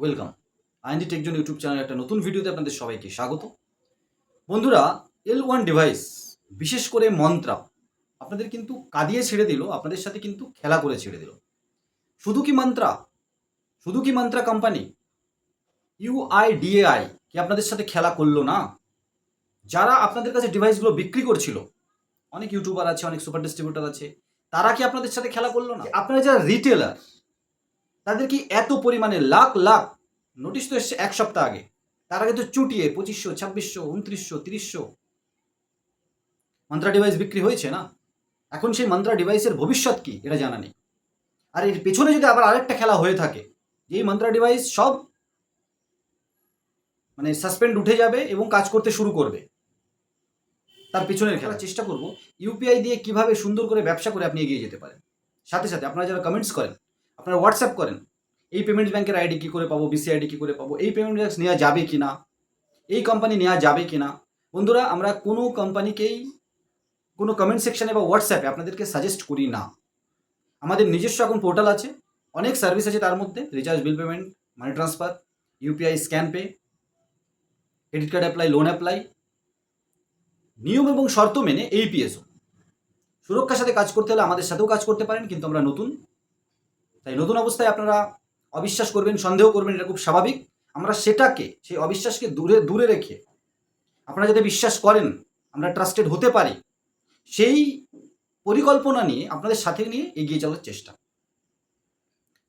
Welcome. IND TechZone YouTube চ্যানেলের একটা নতুন ভিডিওতে আপনাদের সবাইকে স্বাগত। বন্ধুরা এল ওয়ান ডিভাইস বিশেষ করে মন্ত্রা, আপনাদের কিন্তু কাঁদিয়ে ছেড়ে দিল, আপনাদের সাথে কিন্তু খেলা করে ছেড়ে দিল। শুধু কি মন্ত্রা? শুধু কি মন্ত্রা কোম্পানি ইউআইডিএআই কি আপনাদের সাথে খেলা করল না? যারা আপনাদের কাছে ডিভাইসগুলো বিক্রি করছিল, অনেক ইউটিউবার আছে, অনেক সুপার ডিস্ট্রিবিউটার আছে, তারা কি আপনাদের সাথে খেলা করল না? আপনারা যারা রিটেলার তাদের কি এত পরিমাণে লাখ লাখ নোটিশ তো এসছে এক সপ্তাহ আগে। তারা কিন্তু চুটিয়ে পঁচিশশো, ছাব্বিশশো, উনত্রিশশো, তিরিশশো মন্ত্রা ডিভাইস বিক্রি হয়েছে না? এখন সেই মন্ত্রা ডিভাইসের ভবিষ্যৎ কি? এটা জানা নেই। আর এর পেছনে যদি আবার আরেকটা খেলা হয়ে থাকে এই মন্ত্রা ডিভাইস সব মানে সাসপেন্ড উঠে যাবে এবং কাজ করতে শুরু করবে। তার পিছনের খেলা। চেষ্টা করব ইউপিআই দিয়ে কীভাবে সুন্দর করে ব্যবসা করে আপনি এগিয়ে যেতে পারেন। সাথে সাথে আপনারা যারা কমেন্টস করেন আপনারা হোয়াটসঅ্যাপ করেন, এই পেমেন্ট ব্যাংকের আইডি কী করে পাবো বিসি আইডি কী করে পাবো, এই পেমেন্ট ব্যাংক নেওয়া যাবে কি না এই কোম্পানি নেওয়া যাবে কি না বন্ধুরা আমরা কোনো কোম্পানিকেই কোনো কমেন্ট সেকশনে বা হোয়াটসঅ্যাপে আপনাদেরকে সাজেস্ট করি না। আমাদের নিজস্ব এখন পোর্টাল আছে, অনেক সার্ভিস আছে তার মধ্যে recharge bill payment money transfer UPI scan pay credit card apply loan apply নিয়ম এবং শর্ত মেনে এইপিএসও সুরক্ষার সাথে কাজ করতে হলে আমাদের সাথেও কাজ করতে পারেন, কিন্তু আমরা নতুন। তাই নতুন অবস্থায় আপনারা অবিশ্বাস করবেন, সন্দেহ করবেন, এটা খুব স্বাভাবিক। আমরা সেটাকে, সেই অবিশ্বাসকে দূরে দূরে রেখে আপনারা যাতে বিশ্বাস করেন, আমরা ট্রাস্টেড হতে পারি, সেই পরিকল্পনা নিয়ে আপনাদের সাথে নিয়ে এগিয়ে চলার চেষ্টা।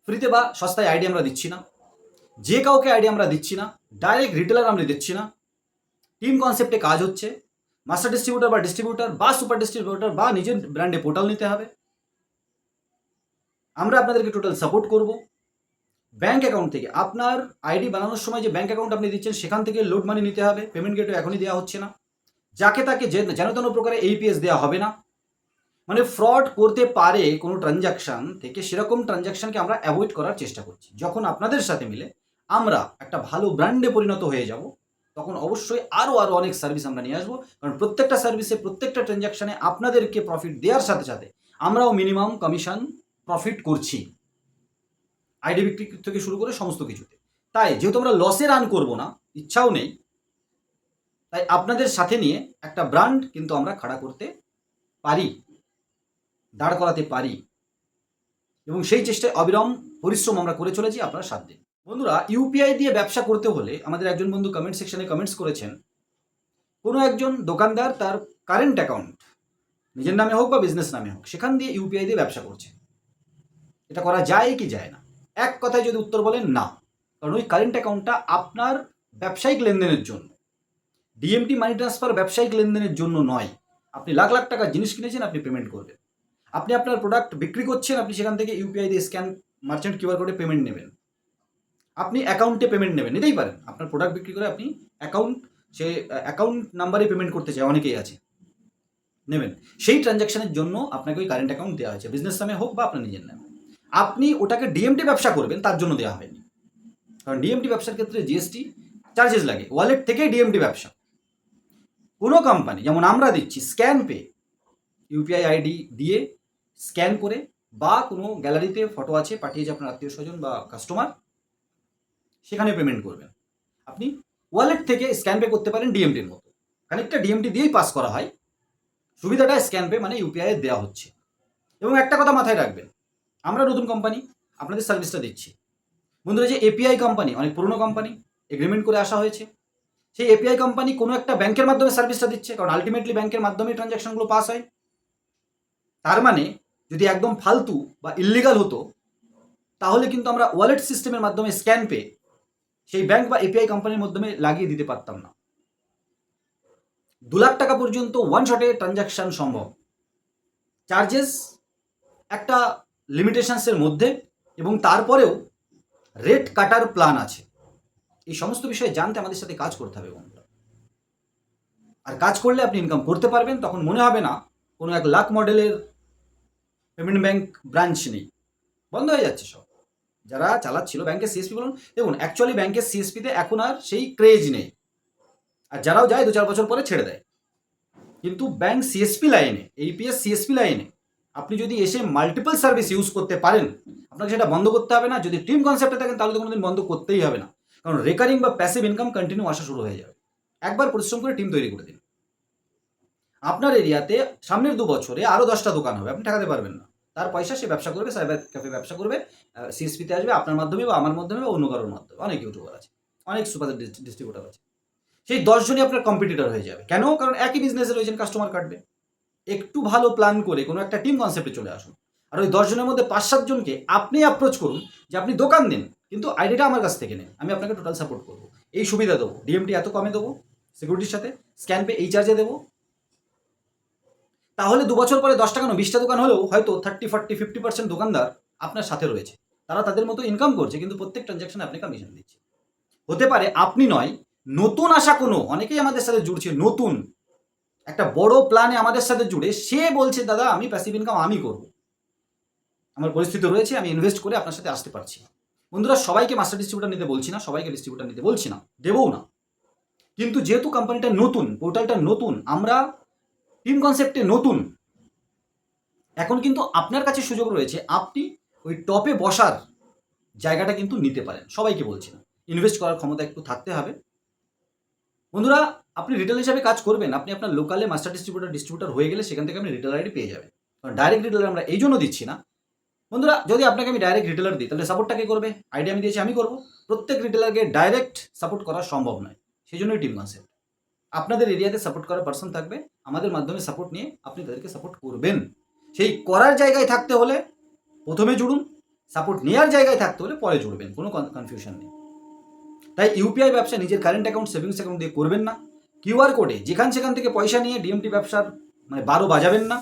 ফ্রিতে বা সস্তায় আইডি আমরা দিচ্ছি না। যে কাউকে আইডি আমরা দিচ্ছি না, ডাইরেক্ট রিটেলার আমরা দিচ্ছি না। টিম কনসেপ্টে কাজ হচ্ছে। মাস্টার ডিস্ট্রিবিউটার বা ডিস্ট্রিবিউটার বা সুপার ডিস্ট্রিবিউটার বা নিজের ব্র্যান্ডে পোর্টাল নিতে হবে। আমরা আপনাদেরকে টোটাল সাপোর্ট করব। ব্যাংক অ্যাকাউন্ট থেকে আপনার আইডি বানানোর সময় যে ব্যাংক অ্যাকাউন্ট আপনি দিচ্ছেন, সেখান থেকে লোড মানি নিতে হবে। পেমেন্ট গেটও এখনই দেওয়া হচ্ছে না। যাকে তাকে যেন তেন প্রকারে এইপিএস দেওয়া হবে না। মানে ফ্রড করতে পারে কোনো ট্রানজাকশান থেকে, সেরকম ট্রানজাকশানকে আমরা অ্যাভয়েড করার চেষ্টা করছি। যখন আপনাদের সাথে মিলে আমরা একটা ভালো ব্র্যান্ডে পরিণত হয়ে যাব, তখন অবশ্যই আরও আরও অনেক সার্ভিস আমরা নিয়ে আসব। কারণ প্রত্যেকটা সার্ভিসে প্রত্যেকটা ট্রানজাকশানে আপনাদেরকে প্রফিট দেওয়ার সাথে সাথে আমরাও মিনিমাম কমিশন প্রফিট করছি। আইডি বিক্রি থেকে শুরু করে সমস্ত কিছুতে। তাই যেহেতু আমরা লসে রান করব না, ইচ্ছাও নেই, তাই আপনাদের সাথে নিয়ে একটা ব্র্যান্ড কিন্তু আমরা খাড়া করতে পারি, দাঁড় করাতে পারি। এবং সেই চেষ্টায় অবিরাম পরিশ্রম আমরা করে চলেছি আপনারা সাত বন্ধুরা ইউপিআই দিয়ে ব্যবসা করতে হলে আমাদের একজন বন্ধু কমেন্ট সেকশনে কমেন্টস করেছেন, কোনো একজন দোকানদার তার কারেন্ট অ্যাকাউন্ট নিজের নামে হোক বা বিজনেস নামে হোক, সেখান দিয়ে ইউপিআই দিয়ে ব্যবসা করছে। এটা করা যায় কি যায় না? এক কথায় যদি উত্তর বলেন, না। কারণ ওই কারেন্ট অ্যাকাউন্টটা আপনার ব্যবসায়িক লেনদেনের জন্য। ডিএমটি মানি ট্রান্সফার ব্যবসায়িক লেনদেনের জন্য নয়। আপনি লাখ লাখ টাকার জিনিস কিনেছেন, আপনি পেমেন্ট করবেন। আপনি আপনার প্রোডাক্ট বিক্রি করছেন, আপনি সেখান থেকে ইউপিআই দিয়ে স্ক্যান মার্চেন্ট কিউআর কোডে পেমেন্ট নেবেন। আপনি অ্যাকাউন্টে পেমেন্ট নেবেন, নিতেই পারেন। আপনার প্রোডাক্ট বিক্রি করে আপনি অ্যাকাউন্ট সে অ্যাকাউন্ট নাম্বারে পেমেন্ট করতে চায় অনেকেই আছে। নেবেন। সেই ট্রানজ্যাকশনের জন্য আপনাকে ওই কারেন্ট অ্যাকাউন্ট দেওয়া হয়েছে। বিজনেস নামে হোক বা আপনার নিজের নামে। আপনি ওটাকে ডিএমটি ব্যবসা করবেন, তার জন্য দেওয়া হয়নি। কারণ ডিএমটি ব্যবসার ক্ষেত্রে জিএসটি চার্জেস লাগে ওয়ালেট থেকেই ডিএমটি ব্যবসা। কোনো কোম্পানি যেমন আমরা দিচ্ছি স্ক্যান পে ইউপিআই আইডি দিয়ে স্ক্যান করে, বা কোনো গ্যালারিতে ফটো আছে পাঠিয়েছে আপনার আত্মীয় স্বজন বা কাস্টমার সেখানে পেমেন্ট করবেন। আপনি ওয়ালেট থেকে স্ক্যান পে করতে পারেন ডিএমটির মতো। খানিকটা ডিএমটি দিয়েই পাস করা হয়। সুবিধাটা স্ক্যান পে মানে ইউপিআই দেওয়া হচ্ছে। এবং একটা কথা মাথায় রাখবেন আমরা নতুন কোম্পানি আপনাদের সার্ভিসটা দিচ্ছি। বন্ধুরা, যে এপিআই কোম্পানি অনেক পুরনো কোম্পানি এগ্রিমেন্ট করে আসা হয়েছে। সেই এপিআই কোম্পানি কোনো একটা ব্যাংকের মাধ্যমে সার্ভিসটা দিচ্ছে, কারণ আলটিমেটলি ব্যাংকের মাধ্যমে ট্রানজ্যাকশনগুলো পাস হয়। তার মানে যদি একদম ফালতু বা ইল্লিগাল হতো, তাহলে কিন্তু আমরা ওয়ালেট সিস্টেমের মাধ্যমে স্ক্যান পে সেই ব্যাংক বা এপিআই কোম্পানির মাধ্যমে লাগিয়ে দিতে পারতাম না। দু লাখ টাকা পর্যন্ত ওয়ান শটে ট্রানজ্যাকশন সম্ভব। চার্জেস একটা লিমিটেশনসের মধ্যে এবং তারপরেও রেট কাটার প্ল্যান আছে। এই সমস্ত বিষয়ে জানতে আমাদের সাথে কাজ করতে হবে বন্ধুরা। আর কাজ করলে আপনি ইনকাম করতে পারবেন, তখন মনে হবে না, কোনো এক লাখ মডেলের পেমেন্ট ব্যাংক ব্রাঞ্চ নেই। বন্ধ হয়ে যাচ্ছে সব। যারা চালাচ্ছিল ব্যাংকের সিএসপি বলুন, দেখুন অ্যাকচুয়ালি ব্যাংকের সিএসপিতে এখন আর সেই ক্রেজ নেই। আর যারাও যায়, দু চার বছর পরে ছেড়ে দেয়। কিন্তু ব্যাংক সিএসপি লাইনে এইপিএস সিএসপি লাইনে আপনি যদি এসে মাল্টিপল সার্ভিস ইউজ করতে পারেন, আপনাকে সেটা বন্ধ করতে হবে না। যদি টিম কনসেপ্টে থাকেন, তাহলে তো কোনোদিন বন্ধ করতেই হবে না। কারণ রেকারিং বা প্যাসিভ ইনকাম কন্টিনিউ আসা শুরু হয়ে যাবে। একবার পরিশ্রম করে টিম তৈরি করে দিন। আপনার এরিয়াতে সামনের দু বছরে আরও দশটা দোকান হবে, আপনি ঠেকাতে পারবেন না। তার পয়সা সে ব্যবসা করবে সাইবার ক্যাফে ব্যবসা করবে সিএসপিতে আসবে, আপনার মাধ্যমে বা আমার মাধ্যমে বা অন্য কারোর মাধ্যমে। অনেক ইউটিউবার আছে, অনেক সুপার ডিস্ট্রিবিউটার আছে। সেই দশজনই আপনার কম্পিটিটর হয়ে যাবে। কেন? কারণ একই বিজনেসে রয়েছেন কাস্টমার কাটবে। একটু ভালো প্ল্যান করে কোনো একটা টিম কনসেপ্টে চলে আসুন। আর ওই দশজনের মধ্যে পাঁচ সাতজনকে আপনি অ্যাপ্রোচ করুন যে আপনি দোকান দিন, কিন্তু আইডিয়াটা আমার কাছ থেকে নেন, আমি আপনাকে টোটাল সাপোর্ট করব। এই সুবিধা দেবো। ডিএমটি এত কমে দেবো সিকিউরিটির সাথে স্ক্যান পে এই চার্জে দেবো। তাহলে দু বছর পরে দশ টাকা না বিশটা দোকান হলেও হয়তো থার্টি ফর্টি ফিফটি পার্সেন্ট দোকানদার আপনার সাথে রয়েছে। তারা তাদের মতো ইনকাম করছে, কিন্তু প্রত্যেক ট্রানজ্যাকশনে আপনি কমিশন দিচ্ছে হতে পারে আপনি নয়, নতুন আসা কোনো, অনেকেই আমাদের সাথে জুড়ছে নতুন। একটা বড় প্ল্যানে আমাদের সাথে জুড়ে সে বলছে, দাদা, আমি প্যাসিভ ইনকাম আমি করব। আমার পরিস্থিতি রয়েছে, আমি ইনভেস্ট করে আপনার সাথে আসতে পারছি বন্ধুরা, সবাইকে মাস্টার ডিস্ট্রিবিউটার নিতে বলছি না, সবাইকে ডিস্ট্রিবিউটার নিতে বলছি না, দেবও না। কিন্তু যেহেতু কোম্পানিটা নতুন পোর্টালটা নতুন, আমরা টিম কনসেপ্টে নতুন, এখন কিন্তু আপনার কাছে সুযোগ রয়েছে, আপনি ওই টপে বসার জায়গাটা কিন্তু নিতে পারেন। সবাইকে বলছি না। ইনভেস্ট করার ক্ষমতা একটু থাকতে হবে। বন্ধুরা আপনি রিটেল হিসাবে কাজ করবেন, আপনি আপনার লোকালে মাস্টার ডিস্ট্রিবিউটার ডিস্ট্রিবিউটার হয়ে গেলে সেখান থেকে আপনি রিটেল আইডি পেয়ে যাবেন। কারণ ডাইরেক্ট রিটেলার আমরা এই জন্য দিচ্ছি না। বন্ধুরা, যদি আপনাকে আমি ডাইরেক্ট রিটেলার দিই, তাহলে সাপোর্টটা কে করবে? আইডি আমি দিয়েছি, আমি করব। প্রত্যেক রিটেলারকে ডাইরেক্ট সাপোর্ট করা সম্ভব নয়। সেই জন্যই টিম কনসেপ্ট আপনাদের এরিয়াতে সাপোর্ট করার পার্সন থাকবে, আমাদের মাধ্যমে সাপোর্ট নিয়ে আপনি তাদেরকে সাপোর্ট করবেন। সেই করার জায়গায় থাকতে হলে প্রথমে জুড়ুন সাপোর্ট নেওয়ার জায়গায় থাকতে হলে পরে জুড়বেন, কোনো কনফিউশন নেই। তাই ইউপিআই ব্যবসা নিজের কারেন্ট অ্যাকাউন্ট সেভিংস অ্যাকাউন্ট দিয়ে করবেন না। কিউআর কোডে যেখান সেখান থেকে পয়সা নিয়ে ডিএমটি ব্যবসার মানে বারো বাজাবেন না।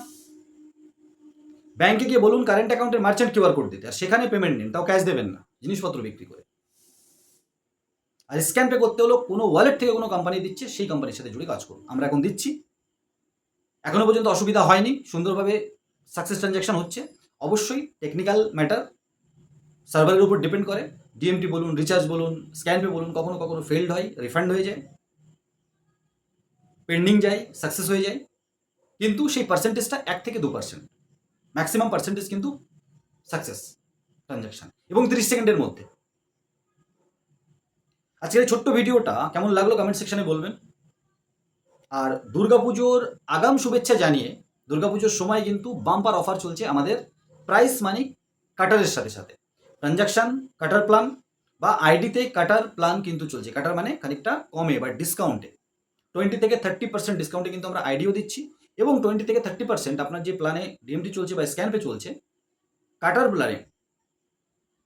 ব্যাংকে গিয়ে বলুন কারেন্ট অ্যাকাউন্টের মার্চেন্ট কিউআর কোড দিতে। আর সেখানে পেমেন্ট নিন, তাও ক্যাশ দেবেন না, জিনিসপত্র বিক্রি করে। আর স্ক্যান পে করতে হলো কোনো ওয়ালেট থেকে কোনো কোম্পানি দিচ্ছে, সেই কোম্পানির সাথে জুড়ে কাজ করুন। আমরা এখন দিচ্ছি। এখনও পর্যন্ত অসুবিধা হয়নি, সুন্দরভাবে সাকসেস ট্রানজ্যাকশন হচ্ছে। অবশ্যই টেকনিক্যাল ম্যাটার সার্ভারের উপর ডিপেন্ড করে। ডিএমটি বলুন রিচার্জ বলুন স্ক্যান পে বলুন, কখনো কখনো ফেল্ড হয় রিফান্ড হয়ে যায়। পেন্ডিং যায় সাকসেস হয়ে যায়। কিন্তু সেই পার্সেন্টেজটা এক থেকে দু পার্সেন্ট ম্যাক্সিমাম পার্সেন্টেজ কিন্তু সাকসেস ট্রানজ্যাকশন এবং তিরিশ সেকেন্ডের মধ্যে। আজকের ছোট্ট ভিডিওটা কেমন লাগল কমেন্ট সেকশনে বলবেন। আর দুর্গাপুজোর আগাম শুভেচ্ছা জানিয়ে দুর্গাপুজোর সময় কিন্তু বাম্পার অফার চলছে আমাদের প্রাইস মানি কাটারের সাথে সাথে। ট্রানজাকশান কাটার প্ল্যান বা আইডিতে কাটার প্ল্যান কিন্তু চলছে। কাটার মানে খানিকটা কমে বা ডিসকাউন্টে টোয়েন্টি থেকে থার্টি পার্সেন্ট ডিসকাউন্টে কিন্তু আমরা আইডিও দিচ্ছি এবং টোয়েন্টি থেকে থার্টি পার্সেন্ট আপনার যে প্ল্যানে ডিএমটি চলছে বা স্ক্যান পে চলছে, কাটার প্ল্যানে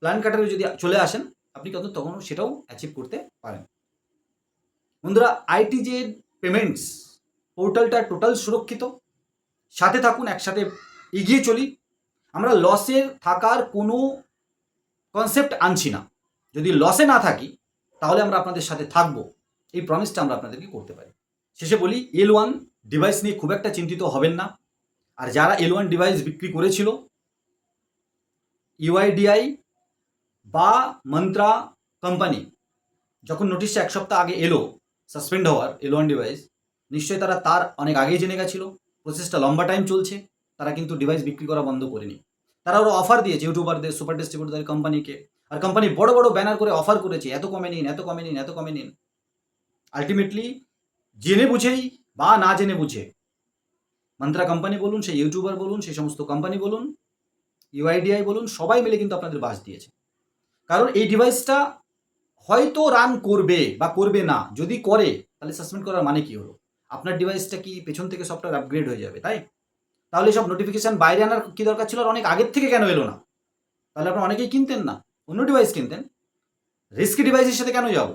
প্ল্যান কাটারে যদি চলে আসেন, আপনি কত তখন সেটাও অ্যাচিভ করতে পারেন। বন্ধুরা আইটি যে পেমেন্টস পোর্টালটা টোটাল সুরক্ষিত। সাথে থাকুন, একসাথে এগিয়ে চলি। আমরা লসের থাকার কোনো কনসেপ্ট আনছি না। যদি লসে না থাকি, তাহলে আমরা আপনাদের সাথে থাকব। এই প্রমিসটা আমরা আপনাদেরকে করতে পারি। শেষে বলি এল ওয়ান ডিভাইস নিয়ে খুব একটা চিন্তিত হবেন না। আর যারা এল ওয়ান ডিভাইস বিক্রি করেছিল ইউআইডিআই বা মন্ত্রা কোম্পানি যখন নোটিশটা এক সপ্তাহ আগে এলো সাসপেন্ড হওয়ার এল ওয়ান ডিভাইস নিশ্চয়ই তারা তার অনেক আগেই জেনে গেছিল। প্রসেসটা লম্বা টাইম চলছে, তারা কিন্তু ডিভাইস বিক্রি করা বন্ধ করেনি। তারা ওরা অফার দিয়েছে ইউটিউবারদের সুপার ডিস্ট্রিবিউটার কোম্পানিকে আর কোম্পানি বড় বড় ব্যানার করে অফার করেছে, এত কমে নিন, এত কমে নিন, এত কমে নিন। আলটিমেটলি জেনে বুঝেই বা না জেনে বুঝে মন্ত্রা কোম্পানি বলুন, সেই ইউটিউবার বলুন, সেই সমস্ত কোম্পানি বলুন ইউআইডিআই বলুন, সবাই মিলে কিন্তু আপনাদের বাস দিয়েছে। কারণ এই ডিভাইসটা হয়তো রান করবে বা করবে না, যদি করে, তাহলে সাসপেন্ড করার মানে কি হলো? আপনার ডিভাইসটা কি পেছন থেকে সফটওয়্যার আপগ্রেড হয়ে যাবে, তাই? তাহলে সব নোটিফিকেশান বাইরে আনার কি দরকার ছিল? আর অনেক আগের থেকে কেন এলো না? তাহলে আপনারা অনেকেই কিনতেন না, অন্য ডিভাইস কিনতেন। রিস্কি ডিভাইসের সাথে কেন যাব?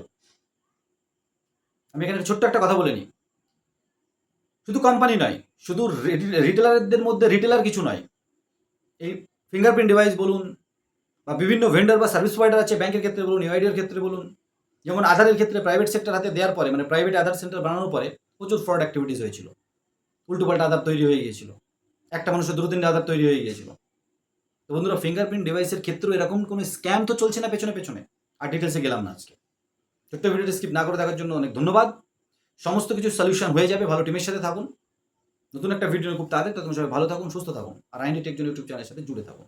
আমি এখানে ছোট্ট একটা কথা বলে নিই। শুধু কোম্পানি নয়, শুধু রিটেলারদের মধ্যে রিটেলার কিছু নয়। এই ফিঙ্গারপ্রিন্ট ডিভাইস বলুন বা বিভিন্ন ভেন্ডার বা সার্ভিস প্রোভাইডার আছে ব্যাংকের ক্ষেত্রে বলুন ইউআইডির ক্ষেত্রে বলুন, যেমন আধারের ক্ষেত্রে প্রাইভেট সেক্টর হাতে দেওয়ার পরে মানে প্রাইভেট আধার সেন্টার বানানোর পরে প্রচুর ফ্রড অ্যাক্টিভিটিস হয়েছিল। উল্টোপাল্টা আধার তৈরি হয়ে গিয়েছিল। একটা মানুষের দুটো তিনটে আধার তৈরি হয়ে গিয়েছিল। তো বন্ধুরা ফিঙ্গারপ্রিন্ট ডিভাইসের ক্ষেত্রেও এরকম কোনো স্ক্যাম তো চলছে না পেছনে পেছনে? আর ডিটেলসে গেলাম না আজকে। ছোট্ট ভিডিওটি স্কিপ না করে দেখার জন্য অনেক ধন্যবাদ। সমস্ত কিছু সলিউশন হয়ে যাবে, ভালো টিমের সাথে থাকুন। নতুন একটা ভিডিও খুব তাড়াতাড়ি, তো তুমি সবাই ভালো থাকুন, সুস্থ থাকুন। আর আইনি টেকজন ইউটিউব চ্যানেলের সাথে জুড়ে থাকুন।